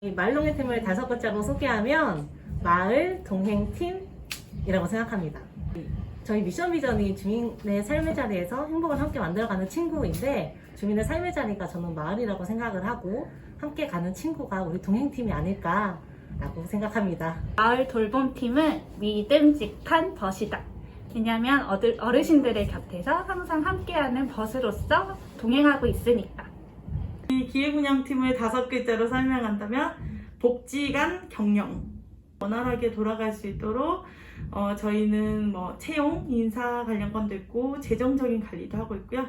이 마을동행팀을 다섯 글자로 소개하면 마을 동행 팀이라고 생각합니다. 저희 미션 비전이 주민의 삶의 자리에서 행복을 함께 만들어가는 친구인데 주민의 삶의 자리가 저는 마을이라고 생각을 하고 함께 가는 친구가 우리 동행팀이 아닐까라고 생각합니다. 마을 돌봄팀은 믿음직한 벗이다. 왜냐하면 어르신들의 곁에서 항상 함께하는 벗으로서 동행하고 있으니까. 이 기획운영팀을 다섯 글자로 설명한다면 복지관 경영 원활하게 돌아갈 수 있도록 어, 저희는 뭐 채용, 인사 관련 건도 있고 재정적인 관리도 하고 있고요.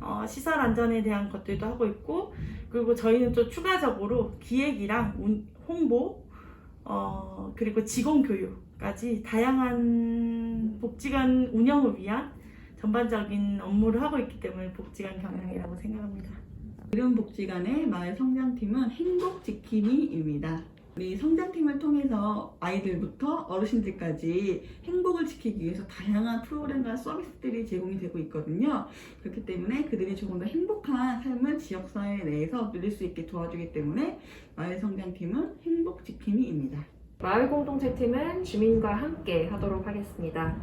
어, 시설 안전에 대한 것들도 하고 있고 그리고 저희는 또 추가적으로 기획이랑 운- 홍보 어, 그리고 직원 교육까지 다양한 복지관 운영을 위한 전반적인 업무를 하고 있기 때문에 복지관 경영이라고 생각합니다. 이름복지관의 마을 성장팀은 행복지킴이입니다. 우리 성장팀을 통해서 아이들부터 어르신들까지 행복을 지키기 위해서 다양한 프로그램과 서비스들이 제공이 되고 있거든요. 그렇기 때문에 그들이 조금 더 행복한 삶을 지역사회 내에서 누릴 수 있게 도와주기 때문에 마을 성장팀은 행복지킴이입니다. 마을 공동체 팀은 주민과 함께 하도록 하겠습니다.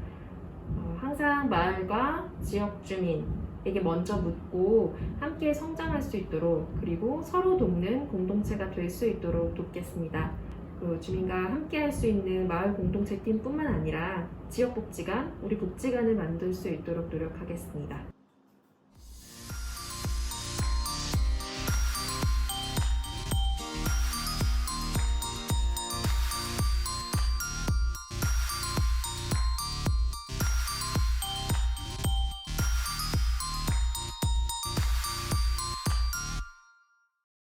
어, 항상 마을과 지역 주민 에게 먼저 묻고 함께 성장할 수 있도록 그리고 서로 돕는 공동체가 될 수 있도록 돕겠습니다. 그 주민과 함께 할 수 있는 마을 공동체 팀뿐만 아니라 지역 복지관, 우리 복지관을 만들 수 있도록 노력하겠습니다.